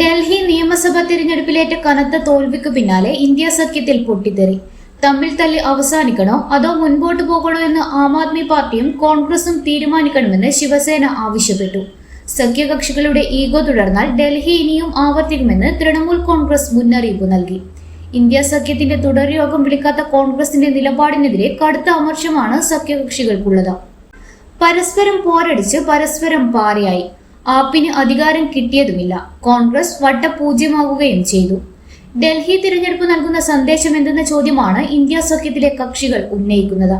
ഡൽഹി നിയമസഭാ തിരഞ്ഞെടുപ്പിലേറ്റ കനത്ത തോൽവിക്ക് പിന്നാലെ ഇന്ത്യ സഖ്യത്തിൽ പൊട്ടിത്തെറി. തമ്മിൽ തല്ലി അവസാനിക്കണോ? അതോ മുൻപോട്ട് പോകണോ എന്ന് ആം ആദ്മി പാർട്ടിയും കോൺഗ്രസും തീരുമാനിക്കണമെന്ന് ശിവസേന ആവശ്യപ്പെട്ടു. സഖ്യകക്ഷികളുടെ ഈഗോ തുടർന്നാൽ ഡൽഹി ഇനിയും ആവർത്തിക്കുമെന്ന് തൃണമൂൽ കോൺഗ്രസ് മുന്നറിയിപ്പ് നൽകി. ഇന്ത്യ സഖ്യത്തിന്റെ തുടർയോഗം വിളിക്കാത്ത കോൺഗ്രസിന്റെ നിലപാടിനെതിരെ കടുത്ത അമർഷമാണ് സഖ്യകക്ഷികൾക്കുള്ളത്. പരസ്പരം പോരടിച്ച് പരസ്പരം പാരയായി ആപ്പിന് അധികാരം കിട്ടിയതുമില്ല. കോൺഗ്രസ് വട്ടപൂജ്യമാവുകയും ചെയ്തു. ഡൽഹി തിരഞ്ഞെടുപ്പ് നൽകുന്ന സന്ദേശം എന്തെന്ന ചോദ്യമാണ് ഇന്ത്യ സഖ്യത്തിലെ കക്ഷികൾ ഉന്നയിക്കുന്നത്.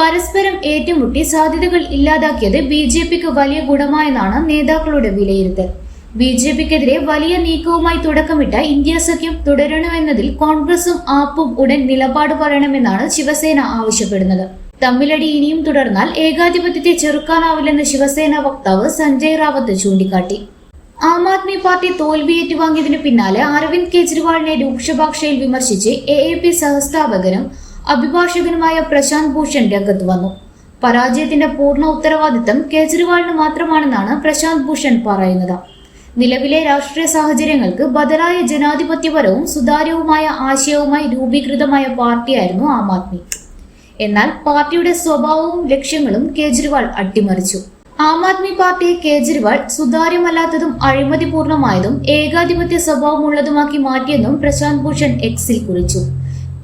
പരസ്പരം ഏറ്റുമുട്ടി സാധ്യതകൾ ഇല്ലാതാക്കിയത് ബി ജെ പിക്ക് വലിയ ഗുണമായെന്നാണ് നേതാക്കളുടെ വിലയിരുത്തൽ. ബി ജെ പിക്കെതിരെ വലിയ നീക്കവുമായി തുടക്കമിട്ട ഇന്ത്യ സഖ്യം തുടരണമെന്നതിൽ കോൺഗ്രസും ആപ്പും ഉടൻ നിലപാട് പറയണമെന്നാണ് ശിവസേന ആവശ്യപ്പെടുന്നത്. തമ്മിലടി ഇനിയും തുടർന്നാൽ ഏകാധിപത്യത്തെ ചെറുക്കാനാവില്ലെന്ന് ശിവസേന വക്താവ് സഞ്ജയ് റാവത്ത് ചൂണ്ടിക്കാട്ടി. ആം ആദ്മി പാർട്ടി തോൽവി ഏറ്റുവാങ്ങിയതിനു പിന്നാലെ അരവിന്ദ് കെജ്രിവാളിനെ രൂക്ഷഭാഷയിൽ വിമർശിച്ച് എ എ പി സഹസ്ഥാപകനും അഭിഭാഷകനുമായ പ്രശാന്ത് ഭൂഷൺ രംഗത്ത് വന്നു. പരാജയത്തിന്റെ പൂർണ ഉത്തരവാദിത്തം കേജ്രിവാളിന് മാത്രമാണെന്നാണ് പ്രശാന്ത് ഭൂഷൺ പറയുന്നത്. നിലവിലെ രാഷ്ട്രീയ സാഹചര്യങ്ങൾക്ക് ബദലായ ജനാധിപത്യപരവും സുതാര്യവുമായ ആശയവുമായി രൂപീകൃതമായ പാർട്ടിയായിരുന്നു ആം ആദ്മി. എന്നാൽ പാർട്ടിയുടെ സ്വഭാവവും ലക്ഷ്യങ്ങളും കേജ്രിവാൾ അട്ടിമറിച്ചു. ആം ആദ്മി പാർട്ടിയെ കേജ്രിവാൾ സുതാര്യമല്ലാത്തതും അഴിമതി പൂർണമായതും ഏകാധിപത്യ സ്വഭാവമുള്ളതുമാക്കി മാറ്റിയെന്നും പ്രശാന്ത് ഭൂഷൺ എക്സിൽ കുറിച്ചു.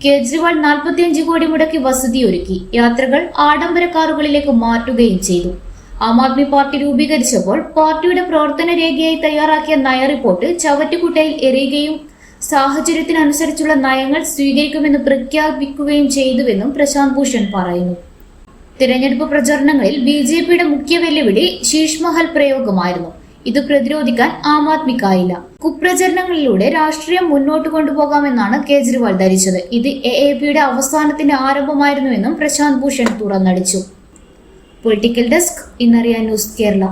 കേജ്രിവാൾ നാൽപ്പത്തിയഞ്ച് കോടി മുടക്കി വസതി ഒരുക്കി യാത്രകൾ ആഡംബര കാറുകളിലേക്ക് മാറ്റുകയും ചെയ്തു. ആം ആദ്മി പാർട്ടി രൂപീകരിച്ചപ്പോൾ പാർട്ടിയുടെ പ്രവർത്തന രേഖയായി തയ്യാറാക്കിയ നയ റിപ്പോർട്ട് ചവറ്റുകുട്ടയിൽ എറിയുകയും സാഹചര്യത്തിനനുസരിച്ചുള്ള നയങ്ങൾ സ്വീകരിക്കുമെന്ന് പ്രഖ്യാപിക്കുകയും ചെയ്തുവെന്നും പ്രശാന്ത് ഭൂഷൺ പറയുന്നു. തിരഞ്ഞെടുപ്പ് പ്രചരണങ്ങളിൽ ബി ജെ പിയുടെ മുഖ്യ വെല്ലുവിളി ശീഷ്മഹൽ പ്രയോഗമായിരുന്നു. ഇത് പ്രതിരോധിക്കാൻ ആം ആദ്മിക്കായില്ല കുപ്രചരണങ്ങളിലൂടെ രാഷ്ട്രീയം മുന്നോട്ട് കൊണ്ടുപോകാമെന്നാണ് കേജ്രിവാൾ ധരിച്ചത്. ഇത് എ എ പിയുടെ അവസാനത്തിന്റെ ആരംഭമായിരുന്നുവെന്നും പ്രശാന്ത് ഭൂഷൺ തുറന്നടിച്ചു. പൊളിറ്റിക്കൽ ഡെസ്ക് ഇന്നറിയാൻ ന്യൂസ് കേരള.